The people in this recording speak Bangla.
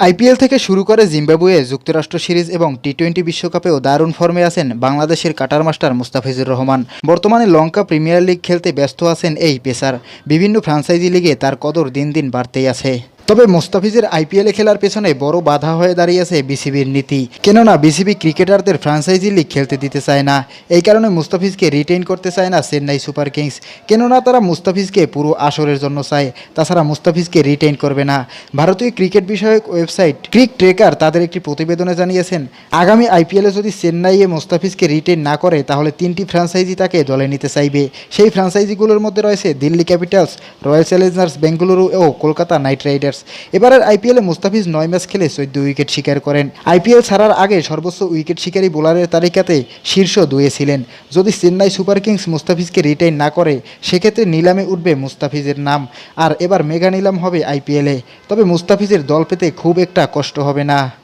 আইপিএল থেকে শুরু করে জিম্বাবুয়ে, যুক্তরাষ্ট্র সিরিজ এবং টি টোয়েন্টি বিশ্বকাপেও দারুণ ফর্মে আছেন বাংলাদেশের কাটার মাস্টার মুস্তাফিজুর রহমান। বর্তমানে লঙ্কা প্রিমিয়ার লিগ খেলতে ব্যস্ত আছেন এই পেসার। বিভিন্ন ফ্রাঞ্চাইজি লিগে তার কদর দিন দিন বাড়তেই আছে। তবে মুস্তাফিজের আইপিএলে খেলার পেছনে বড় বাধা হয়ে দাঁড়িয়েছে বিসিবির নীতি। কেননা বিসিবি ক্রিকেটারদের ফ্রাঞ্চাইজি লিগ খেলতে দিতে চায় না। এই কারণে মুস্তাফিজকে রিটেইন করতে চায় না চেন্নাই সুপার কিংস। কেননা তারা মুস্তাফিজকে পুরো আসরের জন্য চায়। তাছাড়া মুস্তাফিজকে রিটেইন করবে না। ভারতীয় ক্রিকেট বিষয়ক ওয়েবসাইট ক্রিক ট্রেকার তাদের একটি প্রতিবেদনে জানিয়েছেন, আগামী আইপিএলে যদি চেন্নাইয়ে মুস্তাফিজকে রিটেইন না করে, তাহলে তিনটি ফ্রাঞ্চাইজি তাকে দলে নিতে চাইবে। সেই ফ্রাঞ্চাইজিগুলোর মধ্যে রয়েছে Delhi Capitals, Royal Challengers Bengaluru ও কলকাতা নাইট রাইডার্স। এবারের আইপিএলে মুস্তাফিজ নয় ম্যাচ খেলে চোদ্দ উইকেট শিকার করেন। আইপিএল ছাড়ার আগে সর্বোচ্চ উইকেট শিকারী বোলারের তালিকাতে শীর্ষ দুয়ে ছিলেন। যদি চেন্নাই সুপার কিংস মুস্তাফিজকে রিটেন না করে, সেক্ষেত্রে নিলামে উঠবে মুস্তাফিজের নাম। আর এবার মেগা নিলাম হবে আইপিএলে। তবে মুস্তাফিজের দল পেতে খুব একটা কষ্ট হবে না।